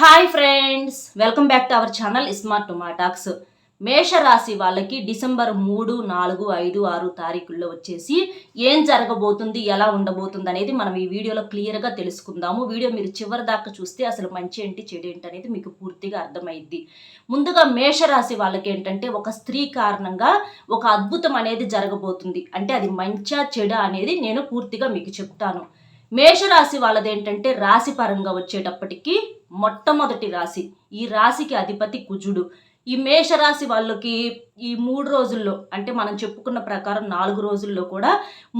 Hi friends welcome back to our channel smart టొమాటాక్స్ మేషరాశి వాళ్ళకి December మూడు నాలుగు ఐదు ఆరు తారీఖుల్లో వచ్చేసి ఏం జరగబోతుంది ఎలా ఉండబోతుంది అనేది మనం ఈ వీడియోలో క్లియర్గా తెలుసుకుందాము. వీడియో మీరు చివరి దాకా చూస్తే అసలు మంచి ఏంటి చెడు ఏంటి అనేది మీకు పూర్తిగా అర్థమైద్ది. ముందుగా మేషరాశి వాళ్ళకి ఏంటంటే ఒక స్త్రీ కారణంగా ఒక అద్భుతం అనేది జరగబోతుంది. అంటే అది మంచా చెడ అనేది నేను పూర్తిగా మీకు చెప్తాను. మేషరాశి వాళ్ళది ఏంటంటే రాశి పరంగా వచ్చేటప్పటికి మొట్టమొదటి రాశి. ఈ రాశికి అధిపతి కుజుడు. ఈ మేషరాశి వాళ్ళకి ఈ మూడు రోజుల్లో అంటే మనం చెప్పుకున్న ప్రకారం నాలుగు రోజుల్లో కూడా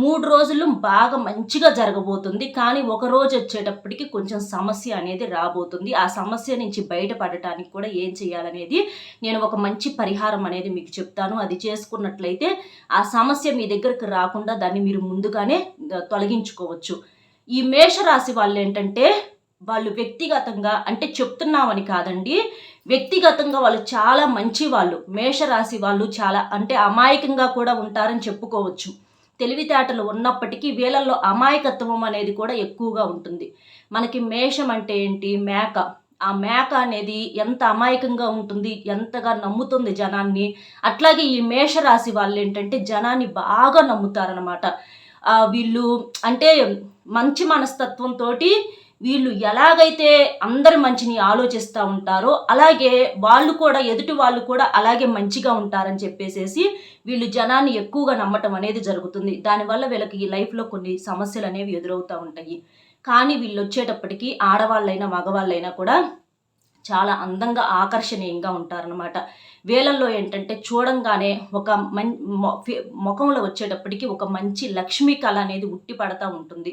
మూడు రోజులు బాగా మంచిగా జరగబోతుంది. కానీ ఒక రోజు వచ్చేటప్పటికి కొంచెం సమస్య అనేది రాబోతుంది. ఆ సమస్య నుంచి బయటపడటానికి కూడా ఏం చేయాలనేది నేను ఒక మంచి పరిహారం అనేది మీకు చెప్తాను. అది చేసుకున్నట్లయితే ఆ సమస్య మీ దగ్గరకు రాకుండా దాన్ని మీరు ముందుగానే తొలగించుకోవచ్చు. ఈ మేషరాశి వాళ్ళు ఏంటంటే వాళ్ళు వ్యక్తిగతంగా అంటే చెప్తున్నామని కాదండి. వ్యక్తిగతంగా వాళ్ళు చాలా మంచి వాళ్ళు మేషరాశి వాళ్ళు చాలా అంటే అమాయకంగా కూడా ఉంటారని చెప్పుకోవచ్చు. తెలివితేటలు ఉన్నప్పటికీ వీళ్ళల్లో అమాయకత్వం అనేది కూడా ఎక్కువగా ఉంటుంది. మనకి మేషం అంటే ఏంటి? మేక. ఆ మేక అనేది ఎంత అమాయకంగా ఉంటుంది ఎంతగా నమ్ముతుంది జనాన్ని. అట్లాగే ఈ మేషరాశి వాళ్ళు ఏంటంటే జనాన్ని బాగా నమ్ముతారనమాట వీళ్ళు అంటే మంచి మనస్తత్వంతో వీళ్ళు ఎలాగైతే అందరి మంచిని ఆలోచిస్తూ ఉంటారో అలాగే వాళ్ళు కూడా ఎదుటి వాళ్ళు కూడా అలాగే మంచిగా ఉంటారని చెప్పేసేసి వీళ్ళు జనాన్ని ఎక్కువగా నమ్మటం అనేది జరుగుతుంది. దానివల్ల వీళ్ళకి ఈ లైఫ్లో కొన్ని సమస్యలు అనేవి ఎదురవుతూ ఉంటాయి. కానీ వీళ్ళు వచ్చేటప్పటికి ఆడవాళ్ళైనా మగవాళ్ళైనా కూడా చాలా అందంగా ఆకర్షణీయంగా ఉంటారనమాట వేలల్లో ఏంటంటే చూడంగానే ఒక మం ముఖంలో వచ్చేటప్పటికి ఒక మంచి లక్ష్మీ కళ అనేది ఉట్టిపడతా ఉంటుంది.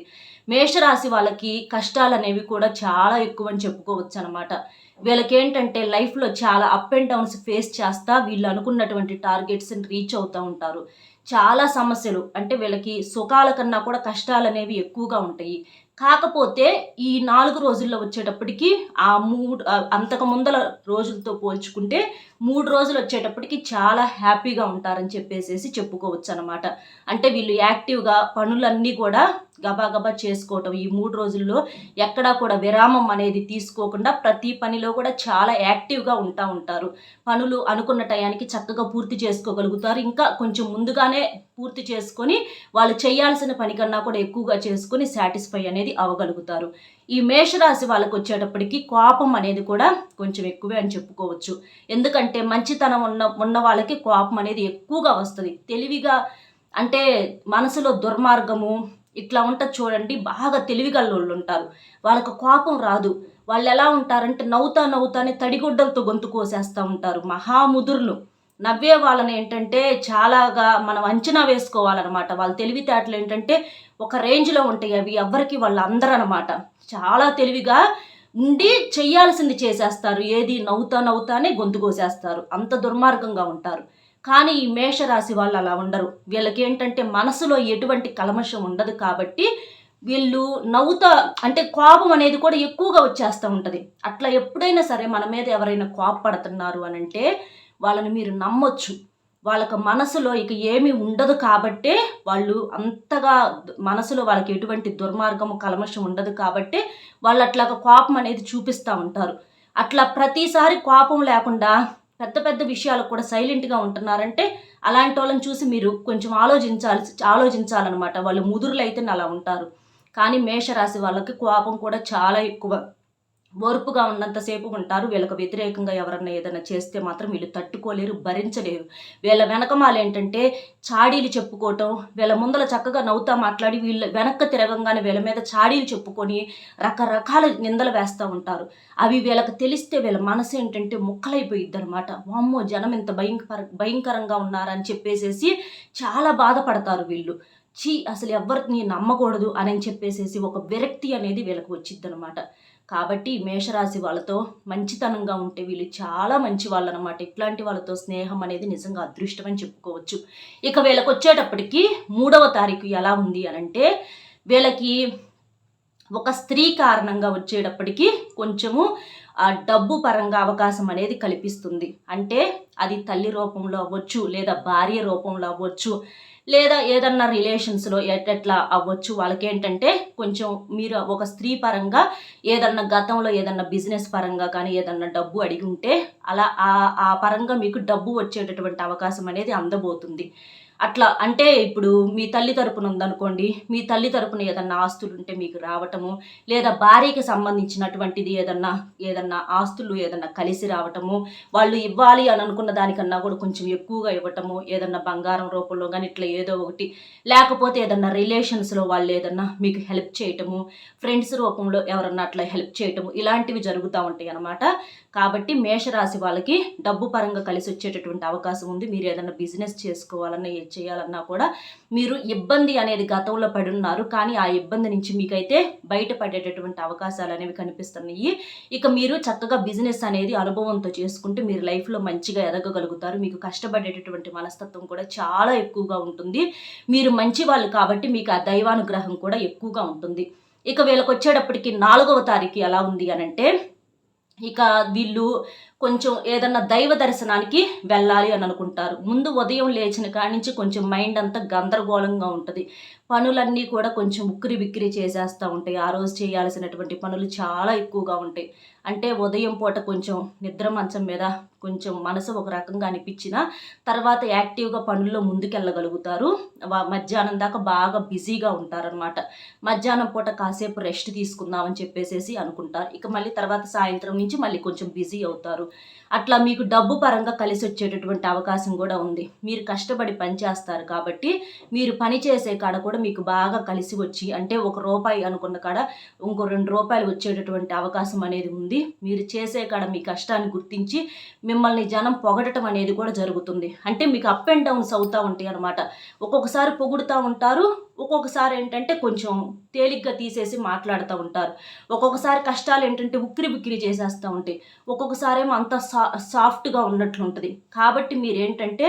మేషరాశి వాళ్ళకి కష్టాలు అనేవి కూడా చాలా ఎక్కువ అని చెప్పుకోవచ్చు అనమాట వీళ్ళకి ఏంటంటే లైఫ్లో చాలా అప్ అండ్ డౌన్స్ ఫేస్ చేస్తా వీళ్ళు అనుకున్నటువంటి టార్గెట్స్ని రీచ్ అవుతూ ఉంటారు. చాలా సమస్యలు అంటే వీళ్ళకి సుఖాల కన్నా కూడా కష్టాలు అనేవి ఎక్కువగా ఉంటాయి. కాకపోతే ఈ నాలుగు రోజుల్లో వచ్చేటప్పటికి ఆ మూడు అంతకు ముందల రోజులతో పోల్చుకుంటే మూడు రోజులు వచ్చేటప్పటికి చాలా హ్యాపీగా ఉంటారని చెప్పేసి చెప్పుకోవచ్చు అనమాట అంటే వీళ్ళు యాక్టివ్గా పనులన్నీ కూడా గబాగబా చేసుకోవటం. ఈ మూడు రోజుల్లో ఎక్కడా కూడా విరామం అనేది తీసుకోకుండా ప్రతి పనిలో కూడా చాలా యాక్టివ్గా ఉంటా ఉంటారు. పనులు అనుకున్న టయానికి చక్కగా పూర్తి చేసుకోగలుగుతారు. ఇంకా కొంచెం ముందుగానే పూర్తి చేసుకొని వాళ్ళు చేయాల్సిన పని కన్నా కూడా ఎక్కువగా చేసుకొని సాటిస్ఫై అనేది అవ్వగలుగుతారు. ఈ మేషరాశి వాళ్ళకి వచ్చేటప్పటికి కోపం అనేది కూడా కొంచెం ఎక్కువే అని చెప్పుకోవచ్చు. ఎందుకంటే మంచితనం ఉన్న ఉన్న వాళ్ళకి కోపం అనేది ఎక్కువగా వస్తుంది. తెలివిగా అంటే మనసులో దుర్మార్గము ఇట్లా ఉంటుంది చూడండి బాగా తెలివిగల్లోళ్ళు ఉంటారు. వాళ్ళకు కోపం రాదు. వాళ్ళు ఎలా ఉంటారంటే నవ్వుతా నవ్వుతానే తడిగుడ్డలతో గొంతు కోసేస్తూ ఉంటారు. మహాముదుర్లు నవ్వే వాళ్ళని ఏంటంటే చాలాగా మనం అంచనా వేసుకోవాలన్నమాట. వాళ్ళ తెలివితేటలు ఏంటంటే ఒక రేంజ్లో ఉంటాయి. అవి ఎవరికి వాళ్ళు అందరూ అనమాట చాలా తెలివిగా ఉండి చేయాల్సింది చేసేస్తారు. ఏది నవ్వుతా నవ్వుతానే గొంతు కోసేస్తారు. అంత దుర్మార్గంగా ఉంటారు. కానీ ఈ మేషరాశి వాళ్ళు అలా ఉండరు. వీళ్ళకి ఏంటంటే మనసులో ఎటువంటి కలమషం ఉండదు కాబట్టి వీళ్ళు నవ్వుతా అంటే కోపం అనేది కూడా ఎక్కువగా వచ్చేస్తూ ఉంటుంది. అట్లా ఎప్పుడైనా సరే మన మీద ఎవరైనా కోపపడుతున్నారు అని అంటే వాళ్ళని మీరు నమ్మొచ్చు. వాళ్ళకి మనసులో ఇక ఏమీ ఉండదు కాబట్టే వాళ్ళు అంతగా మనసులో వాళ్ళకి ఎటువంటి దుర్మార్గము కలమషం ఉండదు కాబట్టి వాళ్ళు అట్లా కోపం అనేది చూపిస్తూ ఉంటారు. అట్లా ప్రతిసారి కోపం లేకుండా పెద్ద పెద్ద విషయాలకు కూడా సైలెంట్గా ఉంటున్నారంటే అలాంటి వాళ్ళని చూసి మీరు కొంచెం ఆలోచించాలి ఆలోచించాలన్నమాట. వాళ్ళు ముదురులు అయితే అలా ఉంటారు. కానీ మేషరాశి వాళ్ళకి కోపం కూడా చాలా ఎక్కువ. ఓర్పుగా ఉన్నంతసేపు ఉంటారు. వీళ్ళకు వ్యతిరేకంగా ఎవరన్నా ఏదైనా చేస్తే మాత్రం వీళ్ళు తట్టుకోలేరు భరించలేరు. వీళ్ళ వెనకమాలు ఏంటంటే చాడీలు చెప్పుకోవటం వీళ్ళ ముందల చక్కగా నవ్వుతా మాట్లాడి వీళ్ళ వెనక్కి తిరగంగానే వీళ్ళ మీద చాడీలు చెప్పుకొని రకరకాల నిందలు వేస్తూ ఉంటారు. అవి వీళ్ళకి తెలిస్తే వీళ్ళ మనసు ఏంటంటే ముక్కలైపోయిద్ది అనమాట వామ్మో జనం ఇంత భయంకర భయంకరంగా ఉన్నారని చెప్పేసేసి చాలా బాధపడతారు వీళ్ళు. చీ అసలు ఎవరిని నమ్మకూడదు అని చెప్పేసేసి ఒక విరక్తి అనేది వీళ్ళకి వచ్చిద్ది అనమాట కాబట్టి మేషరాశి వాళ్ళతో మంచితనంగా ఉంటే వీళ్ళు చాలా మంచి వాళ్ళు అనమాట ఇట్లాంటి వాళ్ళతో స్నేహం అనేది నిజంగా అదృష్టం అని చెప్పుకోవచ్చు. ఇక వీళ్ళకి వచ్చేటప్పటికి మూడవ తారీఖు ఎలా ఉంది అని అంటే వీళ్ళకి ఒక స్త్రీ కారణంగా వచ్చేటప్పటికి కొంచెము డబ్బు పరంగా అవకాశం అనేది కల్పిస్తుంది. అంటే అది తల్లి రూపంలో అవ్వచ్చు లేదా భార్య రూపంలో అవ్వచ్చు లేదా ఏదన్నా రిలేషన్స్లో ఎట్లా అవ్వచ్చు? వాళ్ళకేంటంటే కొంచెం మీరు ఒక స్త్రీ పరంగా ఏదన్నా గతంలో ఏదన్నా బిజినెస్ పరంగా కానీ ఏదన్నా డబ్బు అడిగి ఉంటే అలా ఆ ఆ పరంగా మీకు డబ్బు వచ్చేటటువంటి అవకాశం అనేది అందబోతుంది. అట్లా అంటే ఇప్పుడు మీ తల్లి తరపున ఉందనుకోండి మీ తల్లి తరపున ఏదన్నా ఆస్తులు ఉంటే మీకు రావటము లేదా భార్యకి సంబంధించినటువంటిది ఏదన్నా ఏదన్నా ఆస్తులు ఏదన్నా కలిసి రావటము వాళ్ళు ఇవ్వాలి అని అనుకున్న దానికన్నా కూడా కొంచెం ఎక్కువగా ఇవ్వటము ఏదన్నా బంగారం రూపంలో కానీ ఇట్లా ఏదో ఒకటి లేకపోతే ఏదన్నా రిలేషన్స్లో వాళ్ళు ఏదన్నా మీకు హెల్ప్ చేయటము ఫ్రెండ్స్ రూపంలో ఎవరన్నా అట్లా హెల్ప్ చేయటము ఇలాంటివి జరుగుతూ ఉంటాయి అన్నమాట. కాబట్టి మేషరాశి వాళ్ళకి డబ్బు పరంగా కలిసి వచ్చేటటువంటి అవకాశం ఉంది. మీరు ఏదైనా బిజినెస్ చేసుకోవాలన్నా చేయాలన్నా కూడా మీరు ఇబ్బంది అనేది గతంలో పడి ఉన్నారు కానీ ఆ ఇబ్బంది నుంచి మీకైతే బయటపడేటటువంటి అవకాశాలు అనేవి కనిపిస్తున్నాయి. ఇక మీరు చక్కగా బిజినెస్ అనేది అనుభవంతో చేసుకుంటే మీరు లైఫ్లో మంచిగా ఎదగగలుగుతారు. మీకు కష్టపడేటటువంటి మనస్తత్వం కూడా చాలా ఎక్కువగా ఉంటుంది. మీరు మంచి వాళ్ళు కాబట్టి మీకు ఆ దైవానుగ్రహం కూడా ఎక్కువగా ఉంటుంది. ఇక వీళ్ళకి వచ్చేటప్పటికి నాలుగవ తారీఖు ఎలా ఉంది అని అంటే ఇక వీళ్ళు కొంచెం ఏదన్నా దైవ దర్శనానికి వెళ్ళాలి అని అనుకుంటారు. ముందు ఉదయం లేచిన కాడి నుంచి కొంచెం మైండ్ అంతా గందరగోళంగా ఉంటుంది. పనులన్నీ కూడా కొంచెం ఉక్కిరి బిక్కిరి చేసేస్తూ ఉంటాయి. ఆ రోజు చేయాల్సినటువంటి పనులు చాలా ఎక్కువగా ఉంటాయి. అంటే ఉదయం పూట కొంచెం నిద్ర మంచం మీద కొంచెం మనసు ఒక రకంగా అనిపించిన తర్వాత యాక్టివ్గా పనుల్లో ముందుకెళ్ళగలుగుతారు. మధ్యాహ్నం దాకా బాగా బిజీగా ఉంటారనమాట మధ్యాహ్నం పూట కాసేపు రెస్ట్ తీసుకుందామని చెప్పేసేసి అనుకుంటారు. ఇక మళ్ళీ తర్వాత సాయంత్రం నుంచి మళ్ళీ కొంచెం బిజీ అవుతారు. falo అట్లా మీకు డబ్బు పరంగా కలిసి వచ్చేటటువంటి అవకాశం కూడా ఉంది. మీరు కష్టపడి పని చేస్తారు కాబట్టి మీరు పని చేసే కాడ కూడా మీకు బాగా కలిసి వచ్చి అంటే ఒక రూపాయి అనుకున్న కాడ ఇంకో రెండు రూపాయలు వచ్చేటటువంటి అవకాశం అనేది ఉంది. మీరు చేసే కాడ మీ కష్టాన్ని గుర్తించి మిమ్మల్ని జనం పొగడటం అనేది కూడా జరుగుతుంది. అంటే మీకు అప్ అండ్ డౌన్స్ అవుతూ ఉంటాయి అనమాట ఒక్కొక్కసారి పొగుడుతూ ఉంటారు ఒక్కొక్కసారి ఏంటంటే కొంచెం తేలిగ్గా తీసేసి మాట్లాడుతూ ఉంటారు. ఒక్కొక్కసారి కష్టాలు ఏంటంటే ఉక్కిరి బిక్కిరి చేసేస్తూ ఉంటాయి. ఒక్కొక్కసారేమో అంత సా సాఫ్ట్గా ఉన్నట్లు ఉంటుంది కాబట్టి మీరు ఏంటంటే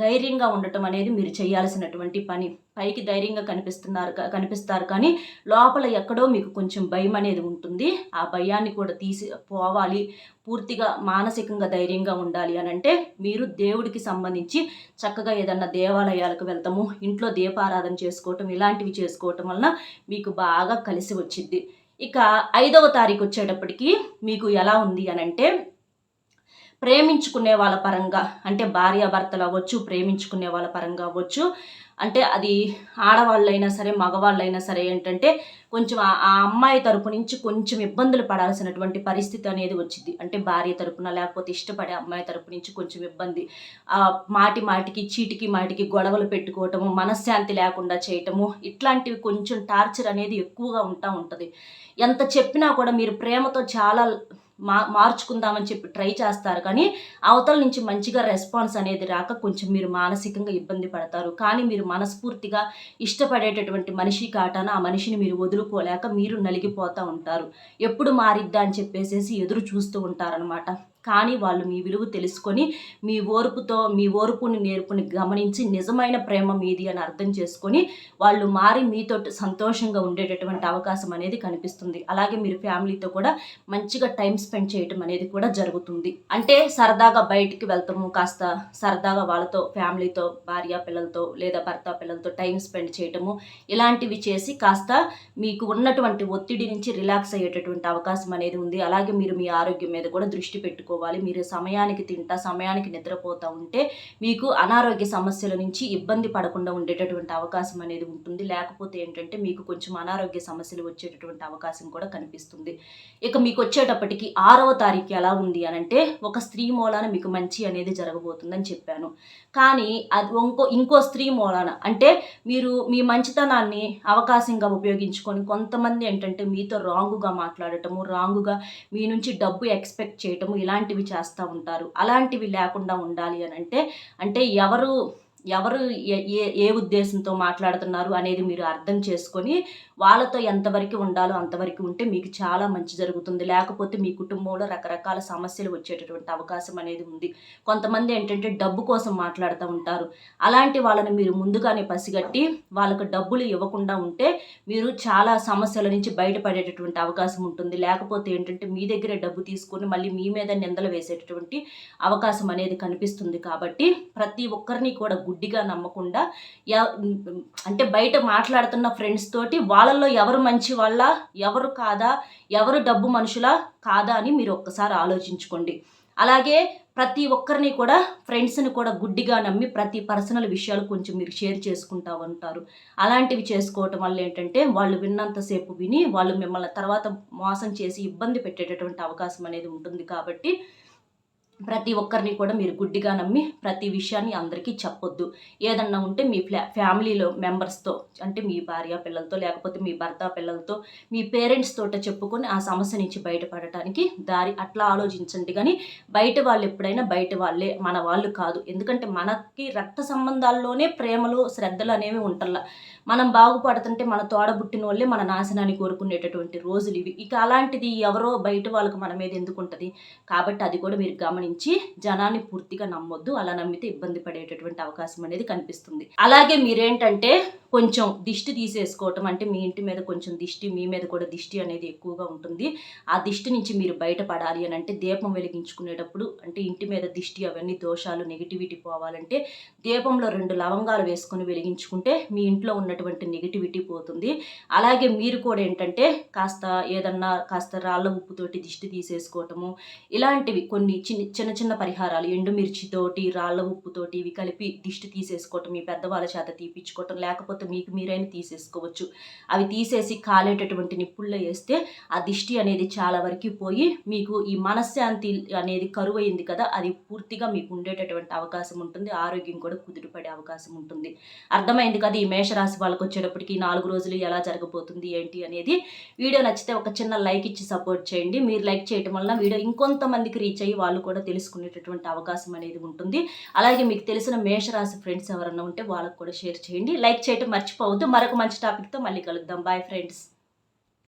ధైర్యంగా ఉండటం అనేది మీరు చేయాల్సినటువంటి పని. పైకి ధైర్యంగా కనిపిస్తున్నారు కనిపిస్తారు కానీ లోపల ఎక్కడో మీకు కొంచెం భయం అనేది ఉంటుంది. ఆ భయాన్ని కూడా తీసి పోవాలి. పూర్తిగా మానసికంగా ధైర్యంగా ఉండాలి అని అంటే మీరు దేవుడికి సంబంధించి చక్కగా ఏదన్నా దేవాలయాలకు వెళ్తాము ఇంట్లో దీపారాధన చేసుకోవటం ఇలాంటివి చేసుకోవటం వలన మీకు బాగా కలిసి వచ్చింది ఇక ఐదవ తారీఖు వచ్చేటప్పటికి మీకు ఎలా ఉంది అని అంటే ప్రేమించుకునే వాళ్ళ పరంగా అంటే భార్యాభర్తలు అవ్వచ్చు ప్రేమించుకునే వాళ్ళ పరంగా అవ్వచ్చు. అంటే అది ఆడవాళ్ళైనా సరే మగవాళ్ళైనా సరే ఏంటంటే కొంచెం ఆ అమ్మాయి తరపు నుంచి కొంచెం ఇబ్బందులు పడాల్సినటువంటి పరిస్థితి అనేది వచ్చింది. అంటే భార్య తరపున లేకపోతే ఇష్టపడే అమ్మాయి తరపు నుంచి కొంచెం ఇబ్బంది. మాటి మాటికి చీటికి మాటికి గొడవలు పెట్టుకోవటము మనశ్శాంతి లేకుండా చేయటము ఇట్లాంటివి కొంచెం టార్చర్ అనేది ఎక్కువగా ఉంటా ఉంటుంది. ఎంత చెప్పినా కూడా మీరు ప్రేమతో చాలా మా మార్చుకుందామని చెప్పి ట్రై చేస్తారు. కానీ అవతల నుంచి మంచిగా రెస్పాన్స్ అనేది రాక కొంచెం మీరు మానసికంగా ఇబ్బంది పడతారు. కానీ మీరు మనస్ఫూర్తిగా ఇష్టపడేటటువంటి మనిషి కాటాన ఆ మనిషిని మీరు వదులుకోలేక మీరు నలిగిపోతూ ఉంటారు. ఎప్పుడు మారిద్దా అని చెప్పేసేసి ఎదురు చూస్తూ ఉంటారనమాట కానీ వాళ్ళు మీ విలువ తెలుసుకొని మీ ఓర్పుతో మీ ఓర్పుని నేర్పుని గమనించి నిజమైన ప్రేమ మీది అని అర్థం చేసుకొని వాళ్ళు మారి మీతో సంతోషంగా ఉండేటటువంటి అవకాశం అనేది కనిపిస్తుంది. అలాగే మీరు ఫ్యామిలీతో కూడా మంచిగా టైం స్పెండ్ చేయటం అనేది కూడా జరుగుతుంది. అంటే సరదాగా బయటికి వెళ్తాము కాస్త సరదాగా వాళ్ళతో ఫ్యామిలీతో భార్య పిల్లలతో లేదా భర్త పిల్లలతో టైం స్పెండ్ చేయటము ఇలాంటివి చేసి కాస్త మీకు ఉన్నటువంటి ఒత్తిడి నుంచి రిలాక్స్ అయ్యేటటువంటి అవకాశం అనేది ఉంది. అలాగే మీరు మీ ఆరోగ్యం మీద కూడా దృష్టి పెట్టుకో పెట్టుకోవాలి మీరు సమయానికి తింటా సమయానికి నిద్రపోతూ ఉంటే మీకు అనారోగ్య సమస్యల నుంచి ఇబ్బంది పడకుండా ఉండేటటువంటి అవకాశం అనేది ఉంటుంది. లేకపోతే ఏంటంటే మీకు కొంచెం అనారోగ్య సమస్యలు వచ్చేటటువంటి అవకాశం కూడా కనిపిస్తుంది. ఇక మీకు వచ్చేటప్పటికి ఆరవ తారీఖు ఎలా ఉంది అని అంటే ఒక స్త్రీ మూలాన మీకు మంచి అనేది జరగబోతుందని చెప్పాను. కానీ అది ఇంకో ఇంకో స్త్రీ మూలాన అంటే మీరు మీ మంచితనాన్ని అవకాశంగా ఉపయోగించుకొని కొంతమంది ఏంటంటే మీతో రాంగుగా మాట్లాడటము రాంగుగా మీ నుంచి డబ్బు ఎక్స్పెక్ట్ చేయటము ఇలాంటి అలాంటివి చేస్తూ ఉంటారు. అలాంటివి లేకుండా ఉండాలి అని అంటే అంటే ఎవరు ఎవరు ఏ ఏ ఉద్దేశంతో మాట్లాడుతున్నారు అనేది మీరు అర్థం చేసుకొని వాళ్ళతో ఎంతవరకు ఉండాలో అంతవరకు ఉంటే మీకు చాలా మంచి జరుగుతుంది. లేకపోతే మీ కుటుంబంలో రకరకాల సమస్యలు వచ్చేటటువంటి అవకాశం అనేది ఉంది. కొంతమంది ఏంటంటే డబ్బు కోసం మాట్లాడుతూ ఉంటారు. అలాంటి వాళ్ళని మీరు ముందుగానే పసిగట్టి వాళ్ళకు డబ్బులు ఇవ్వకుండా ఉంటే మీరు చాలా సమస్యల నుంచి బయటపడేటటువంటి అవకాశం ఉంటుంది. లేకపోతే ఏంటంటే మీ దగ్గరే డబ్బు తీసుకొని మళ్ళీ మీ మీద నిందలు వేసేటటువంటి అవకాశం అనేది కనిపిస్తుంది. కాబట్టి ప్రతి ఒక్కరిని కూడా గుడ్డిగా నమ్మకుండా అంటే బయట మాట్లాడుతున్న ఫ్రెండ్స్ తోటి వాళ్ళల్లో ఎవరు మంచి వాళ్ళ ఎవరు కాదా ఎవరు డబ్బు మనుషులా కాదా అని మీరు ఒక్కసారి ఆలోచించుకోండి. అలాగే ప్రతి ఒక్కరిని కూడా ఫ్రెండ్స్ని కూడా గుడ్డిగా నమ్మి ప్రతి పర్సనల్ విషయాలు కొంచెం మీరు షేర్ చేసుకుంటా ఉంటారు. అలాంటివి చేసుకోవటం వల్ల ఏంటంటే వాళ్ళు విన్నంతసేపు విని వాళ్ళు మిమ్మల్ని తర్వాత మోసం చేసి ఇబ్బంది పెట్టేటటువంటి అవకాశం అనేది ఉంటుంది కాబట్టి ప్రతి ఒక్కరిని కూడా మీరు గుడ్డిగా నమ్మి ప్రతి విషయాన్ని అందరికీ చెప్పొద్దు. ఏదన్నా ఉంటే మీ ఫ్లా ఫ్యామిలీలో మెంబర్స్తో అంటే మీ భార్య పిల్లలతో లేకపోతే మీ భర్త పిల్లలతో మీ పేరెంట్స్ తోట చెప్పుకొని ఆ సమస్య నుంచి బయటపడటానికి దారి అట్లా ఆలోచించండి. కానీ బయట వాళ్ళు ఎప్పుడైనా బయట వాళ్ళే మన వాళ్ళు కాదు. ఎందుకంటే మనకి రక్త సంబంధాల్లోనే ప్రేమలు శ్రద్ధలు అనేవి ఉంటల్లా. మనం బాగుపడుతుంటే మన తోడబుట్టిన వాళ్ళే మన నాశనాన్ని కోరుకునేటటువంటి రోజులు ఇవి. ఇక అలాంటిది ఎవరో బయట వాళ్ళకి మన మీద ఎందుకు ఉంటుంది కాబట్టి అది కూడా మీరు నుంచి జనాన్ని పూర్తిగా నమ్మొద్దు అలా నమ్మితే ఇబ్బంది పడేటటువంటి అవకాశం అనేది కనిపిస్తుంది. అలాగే మీరేంటంటే కొంచెం దిష్టి తీసేసుకోవటం అంటే మీ ఇంటి మీద కొంచెం దిష్టి మీ మీద కూడా దిష్టి అనేది ఎక్కువగా ఉంటుంది. ఆ దిష్టి నుంచి మీరు బయటపడాలి అని అంటే దీపం వెలిగించుకునేటప్పుడు అంటే ఇంటి మీద దిష్టి అవన్నీ దోషాలు నెగిటివిటీ పోవాలంటే దీపంలో రెండు లవంగాలు వేసుకొని వెలిగించుకుంటే మీ ఇంట్లో ఉన్నటువంటి నెగిటివిటీ పోతుంది. అలాగే మీరు కూడా ఏంటంటే కాస్త ఏదన్నా కాస్త రాళ్ళ ఉప్పుతోటి దిష్టి తీసేసుకోవటము ఇలాంటివి కొన్ని చిన్న చిన్న చిన్న పరిహారాలు ఎండుమిర్చితోటి రాళ్ళ ఉప్పుతోటి ఇవి కలిపి దిష్టి తీసేసుకోవటం మీ పెద్దవాళ్ళ చేత తీపించుకోవటం లేకపోతే మీకు మీరైనా తీసేసుకోవచ్చు. అవి తీసేసి కాలేటటువంటి నిప్పుల్లో వేస్తే ఆ దిష్టి అనేది చాలా వరకు పోయి మీకు ఈ మనశ్శాంతి అనేది కరువైంది కదా అది పూర్తిగా మీకు ఉండేటటువంటి అవకాశం ఉంటుంది ఆరోగ్యం కూడా కుదురుపడే అవకాశం ఉంటుంది. అర్థమైంది కదా ఈ మేషరాశి వాళ్ళకి వచ్చేటప్పటికి నాలుగు రోజులు ఎలా జరగబోతుంది ఏంటి అనేది. వీడియో నచ్చితే ఒక చిన్న లైక్ ఇచ్చి సపోర్ట్ చేయండి. మీరు లైక్ చేయటం వల్ల వీడియో ఇంకొంతమందికి రీచ్ అయ్యి వాళ్ళు కూడా తెలుసుకునేటటువంటి అవకాశం అనేది ఉంటుంది. అలాగే మీకు తెలిసిన మేషరాశి ఫ్రెండ్స్ ఎవరన్నా ఉంటే వాళ్ళకు కూడా షేర్ చేయండి. లైక్ చేయటం మర్చిపోవద్దు. మరొక మంచి టాపిక్తో మళ్ళీ కలుద్దాం. Bye friends